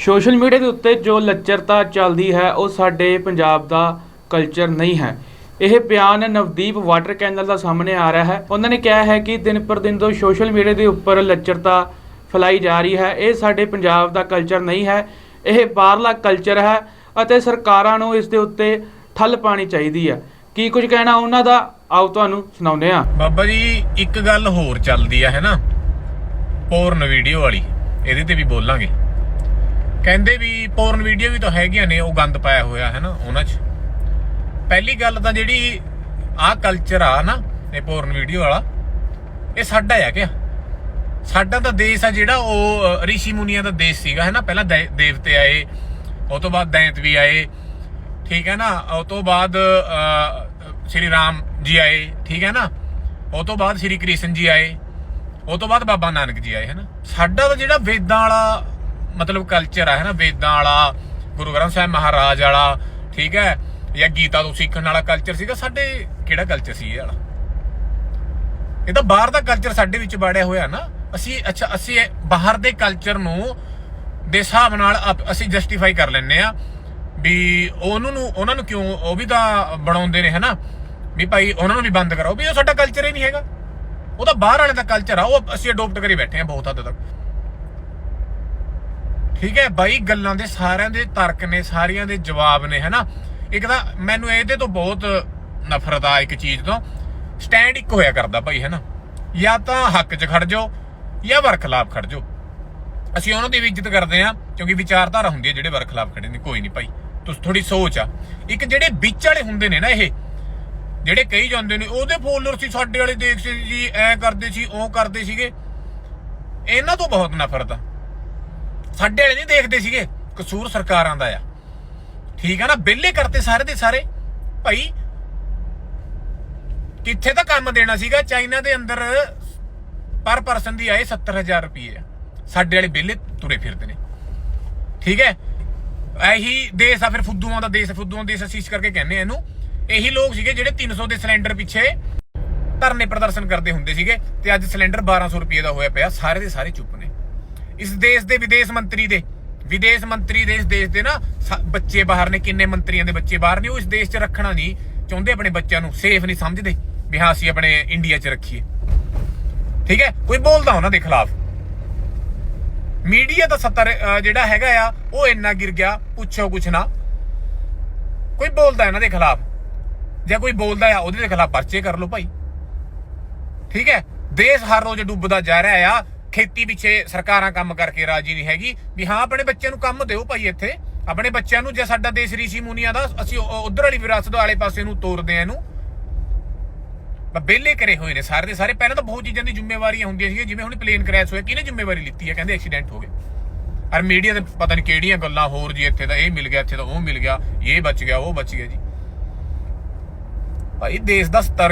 Social media ਦੇ ਉੱਤੇ ਜੋ ਲੱਚਰਤਾ ਚੱਲਦੀ ਹੈ, ਉਹ ਸਾਡੇ ਪੰਜਾਬ ਦਾ ਕਲਚਰ ਨਹੀਂ ਹੈ। ਇਹ ਬਿਆਨ ਨਵਦੀਪ ਵਾਟਰ ਕੈਨਲ ਦਾ ਸਾਹਮਣੇ ਆ ਰਿਹਾ ਹੈ। ਉਹਨਾਂ ਨੇ ਕਿਹਾ ਹੈ ਕਿ ਦਿਨ ਪਰ ਦਿਨ ਜੋ ਸੋਸ਼ਲ ਮੀਡੀਆ ਦੇ ਉੱਪਰ ਲੱਚਰਤਾ ਫੈਲਾਈ ਜਾ ਰਹੀ ਹੈ। ਇਹ ਸਾਡੇ ਪੰਜਾਬ ਦਾ ਕਲਚਰ ਨਹੀਂ ਹੈ। ਇਹ ਬਾਹਰਲਾ ਕਲਚਰ ਹੈ ਅਤੇ ਸਰਕਾਰਾਂ ਨੂੰ ਇਸ ਦੇ ਉੱਤੇ ਠੱਲ ਪਾਣੀ ਚਾਹੀਦੀ ਹੈ। ਕੀ ਕੁਝ ਕਹਿਣਾ ਉਹਨਾਂ ਦਾ? ਆਓ ਤੁਹਾਨੂੰ ਸੁਣਾਉਂਦੇ ਹਾਂ। ਬਾਬਾ ਜੀ, ਇੱਕ ਗੱਲ ਹੋਰ ਚੱਲਦੀ ਆ ਹੈ ਨਾ? ਪੋਰਨ ਵੀਡੀਓ ਵਾਲੀ। ਇਹਦੇ ਤੇ ਵੀ ਬੋਲਾਂਗੇ। ਕਹਿੰਦੇ ਵੀ ਪੋਰਨ ਵੀਡੀਓ ਵੀ ਤਾਂ ਹੈਗੀਆਂ ਨੇ ਉਹ ਗੰਦ ਪਾਇਆ ਹੋਇਆ ਹੈ ਨਾ ਉਹਨਾਂ 'ਚ। ਪਹਿਲੀ ਗੱਲ ਤਾਂ ਜਿਹੜੀ ਆਹ ਕਲਚਰ ਆ ਨਾ ਇਹ ਪੋਰਨ ਵੀਡੀਓ ਵਾਲਾ ਇਹ ਸਾਡਾ ਆ ਕਿਆ? ਸਾਡਾ ਤਾਂ ਦੇਸ਼ ਆ ਜਿਹੜਾ ਉਹ ਅ, ਰਿਸ਼ੀ ਮੁਨੀਆਂ ਦਾ ਦੇਸ਼ ਸੀਗਾ ਹੈ ਨਾ ਪਹਿਲਾਂ ਦੇ- ਦੇਵਤੇ ਆਏ ਉਹ ਤੋਂ ਬਾਅਦ ਦੈਂਤ ਵੀ ਆਏ ਠੀਕ ਹੈ ਨਾ ਉਹ ਤੋਂ ਬਾਅਦ ਸ਼੍ਰੀ ਰਾਮ ਜੀ ਆਏ ਠੀਕ ਹੈ ਨਾ ਉਹ ਤੋਂ ਬਾਅਦ ਸ਼੍ਰੀ ਕ੍ਰਿਸ਼ਨ ਜੀ ਆਏ ਉਹ ਤੋਂ ਬਾਅਦ ਬਾਬਾ ਨਾਨਕ ਜੀ ਆਏ ਹੈ ਨਾ ਸਾਡਾ ਤਾਂ ਜਿਹੜਾ ਵੇਦਾਂ ਵਾਲਾ ਮਤਲਬ ਕਲਚਰ ਆ, ਹੈ ਨਾ? ਵੇਦਾਂ ਵਾਲਾ, ਗੁਰੂ ਗ੍ਰੰਥ ਸਾਹਿਬ ਮਹਾਰਾਜ ਵਾਲਾ, ਠੀਕ ਹੈ? ਜਾਂ ਗੀਤਾ ਤੋਂ ਸਿੱਖਣ ਵਾਲਾ ਕਲਚਰ ਸੀਗਾ, ਸਾਡੇ ਕਿਹੜਾ ਕਲਚਰ ਸੀ ਇਹ ਵਾਲਾ? ਇਹ ਤਾਂ ਬਾਹਰ ਦਾ ਕਲਚਰ ਸਾਡੇ ਵਿੱਚ ਵੜਿਆ ਹੋਇਆ ਨਾ। ਅਸੀਂ, ਅੱਛਾ, ਅਸੀਂ ਬਾਹਰ ਦੇ ਕਲਚਰ ਨੂੰ ਦੇ ਹਿਸਾਬ ਨਾਲ ਅਸੀਂ ਜਸਟੀਫਾਈ ਕਰ ਲੈਂਦੇ ਆ ਵੀ ਉਹਨੂੰ ਨੂੰ, ਉਹਨਾਂ ਨੂੰ ਕਿਉਂ, ਉਹ ਵੀ ਤਾਂ ਬਣਾਉਂਦੇ ਨੇ ਹਨਾ ਵੀ ਭਾਈ ਉਹਨਾਂ ਨੂੰ ਵੀ ਬੰਦ ਕਰਾਓ, ਵੀ ਉਹ ਸਾਡਾ ਕਲਚਰ ਹੀ ਨਹੀਂ ਹੈਗਾ। ਉਹ ਤਾਂ ਬਾਹਰ ਵਾਲੇ ਦਾ ਕਲਚਰ ਆ, ਉਹ ਅਸੀਂ ਅਡਾਪਟ ਕਰੀ ਬੈਠੇ ਆ ਬਹੁਤ ਹੱਦ ਤੱਕ। ਠੀਕ ਹੈ ਬਾਈ, ਗੱਲਾਂ ਦੇ ਸਾਰਿਆਂ ਦੇ ਤਰਕ ਨੇ, ਸਾਰਿਆਂ ਦੇ ਜਵਾਬ ਨੇ, ਹਨਾ? ਇੱਕ ਤਾਂ ਮੈਨੂੰ ਇਹਦੇ ਤੋਂ ਬਹੁਤ ਨਫ਼ਰਤ ਆ ਇੱਕ ਚੀਜ਼ ਤੋਂ। ਸਟੈਂਡ ਇੱਕ ਹੋਇਆ ਕਰਦਾ ਭਾਈ ਹਨਾ? ਜਾਂ ਤਾਂ ਹੱਕ 'ਚ ਖੜ ਜਾਓ, ਜਾਂ ਵਰਖਲਾਪ ਖੜ ਜਾਓ। ਅਸੀਂ ਉਹਨਾਂ ਦੀ ਵੀ ਇੱਜ਼ਤ ਕਰਦੇ ਆ ਕਿਉਂਕਿ ਵਿਚਾਰਧਾਰਾ ਹੁੰਦੀ ਹੈ ਜਿਹੜੇ ਵਰਖਲਾਪ ਖੜੇ ਨੇ, ਕੋਈ ਨਹੀਂ ਭਾਈ ਤੁਸੀਂ ਥੋੜੀ ਸੋਚ ਆ। ਇੱਕ ਜਿਹੜੇ ਵਿੱਚ ਵਾਲੇ ਹੁੰਦੇ ਨੇ ਨਾ ਇਹ, ਜਿਹੜੇ ਕਹੀ ਜਾਂਦੇ ਨੇ, ਉਹਦੇ ਫੋਲੋਅਰ ਸੀ ਸਾਡੇ ਵਾਲੇ ਦੇਖ ਸੀ ਜੀ, ਐ ਕਰਦੇ ਸੀ, ਉਹ ਕਰਦੇ ਸੀਗੇ। ਇਹਨਾਂ ਤੋਂ ਬਹੁਤ ਨਫ਼ਰਤ ਆ। ਸਾਡੇ ਵਾਲੇ ਨਹੀਂ ਦੇਖਦੇ ਸੀਗੇ। ਕਸੂਰ ਸਰਕਾਰਾਂ ਦਾ ਆ। ਠੀਕ ਆ ਨਾ? ਬਿੱਲੇ ਕਰਤੇ ਸਾਰੇ ਦੇ ਸਾਰੇ। ਭਾਈ, ਕਿੱਥੇ ਤਾਂ ਕੰਮ ਦੇਣਾ ਸੀਗਾ? ਚਾਈਨਾ ਦੇ ਅੰਦਰ ਪਰ ਪਰਸਨ ਦੀ ਆਏ 70000 ਰੁਪਏ ਆ। ਸਾਡੇ ਵਾਲੇ ਬਿੱਲੇ ਤੁਰੇ ਫਿਰਦੇ ਨੇ। ਠੀਕ ਹੈ? ਇਹੀ ਦੇਸ਼ ਆ ਫਿਰ ਫੁੱਦੂਆਂ ਦਾ ਦੇਸ਼, ਫੁੱਦੂਆਂ ਦੇਸ਼ ਅਸੀਂ ਇਸ ਕਰਕੇ ਕਹਿੰਦੇ ਆ ਇਹਨੂੰ। ਇਹੀ ਲੋਕ ਸੀਗੇ ਜਿਹੜੇ 300 ਦੇ ਸਿਲੰਡਰ ਪਿੱਛੇ ਧਰਨੇ ਪ੍ਰਦਰਸ਼ਨ ਕਰਦੇ ਹੁੰਦੇ ਸੀਗੇ ਤੇ ਅੱਜ ਸਿਲੰਡਰ 1200 ਰੁਪਏ ਦਾ ਹੋਇਆ ਪਿਆ। ਸਾਰੇ ਦੇ ਸਾਰੇ ਚੁੱਪ ਨੇ। ਇਸ ਦੇਸ਼ ਦੇ ਵਿਦੇਸ਼ ਮੰਤਰੀ ਦੇ, ਵਿਦੇਸ਼ ਮੰਤਰੀ ਦੇ ਇਸ ਦੇਸ਼ ਦੇ ਨਾ ਬੱਚੇ ਬਾਹਰ ਨੇ, ਕਿੰਨੇ ਮੰਤਰੀਆਂ ਦੇ ਬੱਚੇ ਬਾਹਰ ਨੇ, ਉਹ ਇਸ ਦੇਸ਼ 'ਚ ਰੱਖਣਾ ਨਹੀਂ ਚਾਹੁੰਦੇ ਆਪਣੇ ਬੱਚਿਆਂ ਨੂੰ ਸੇਫ ਨਹੀਂ ਸਮਝਦੇ ਵੀ ਹਾਂ, ਅਸੀਂ ਆਪਣੇ ਇੰਡੀਆ 'ਚ ਰੱਖੀਏ। ਠੀਕ ਹੈ? ਕੋਈ ਬੋਲਦਾ ਉਹਨਾਂ ਦੇ ਖਿਲਾਫ। ਮੀਡੀਆ ਦਾ ਸੱਤਰ ਜਿਹੜਾ ਹੈਗਾ ਆ, ਉਹ ਇੰਨਾ ਗਿਰ ਗਿਆ, ਪੁੱਛੋ ਕੁਛ ਨਾ। ਕੋਈ ਬੋਲਦਾ ਇਹਨਾਂ ਦੇ ਖਿਲਾਫ? ਜੇ ਕੋਈ ਬੋਲਦਾ ਆ, ਉਹਦੇ ਦੇ ਖਿਲਾਫ ਪਰਚੇ ਕਰ ਲਓ ਭਾਈ। ਠੀਕ ਹੈ? ਦੇਸ਼ ਹਰ ਰੋਜ਼ ਡੁੱਬਦਾ ਜਾ ਰਿਹਾ ਆ ਖੇਤੀ ਪਿੱਛੇ ਸਰਕਾਰਾਂ ਕੰਮ ਕਰਕੇ ਰਾਜੀ ਨਹੀਂ ਹੈਗੀ। ਵੀ ਹਾਂ, ਆਪਣੇ ਬੱਚਿਆਂ ਨੂੰ ਕੰਮ ਦਿਓ ਭਾਈ ਇੱਥੇ। ਆਪਣੇ ਬੱਚਿਆਂ ਨੂੰ ਜੇ ਸਾਡਾ ਦੇਸ਼ ਰੀਸ਼ੀ ਮੁਨੀਆਂ ਦਾ, ਅਸੀਂ ਉਧਰ ਵਾਲੀ ਵਿਰਾਸਤ ਵਾਲੇ ਪਾਸੇ ਨੂੰ ਤੋਰਦੇ ਆ ਇਹਨੂੰ। ਬਸ ਵਿਹਲੇ ਕਰੇ ਹੋਏ ਨੇ ਸਾਰੇ ਦੇ ਸਾਰੇ। ਪਹਿਲਾਂ ਤਾਂ ਬਹੁਤ ਚੀਜ਼ਾਂ ਦੀ ਜ਼ਿੰਮੇਵਾਰੀਆਂ ਹੁੰਦੀਆਂ ਸੀਗੀਆਂ, ਜਿਵੇਂ ਹੁਣ ਪਲੇਨ ਕ੍ਰੈਸ਼ ਹੋਇਆ, ਕਿਹਨੇ ਜ਼ਿੰਮੇਵਾਰੀ ਲਿੱਤੀ ਹੈ ਕਹਿੰਦੇ ਐਕਸੀਡੈਂਟ ਹੋ ਗਿਆ ਔਰ ਮੀਡੀਆ ਦੇ ਪਤਾ ਨਹੀਂ ਕਿਹੜੀਆਂ ਗੱਲਾਂ ਹੋਰ ਜੀ, ਇੱਥੇ ਦਾ ਇਹ ਮਿਲ ਗਿਆ, ਇੱਥੇ ਦਾ ਉਹ ਮਿਲ ਗਿਆ, ਇਹ ਬਚ ਗਿਆ, ਉਹ ਬਚ ਗਿਆ ਜੀ। ਭਾਈ ਦੇਸ਼ ਦਾ ਸਤਰ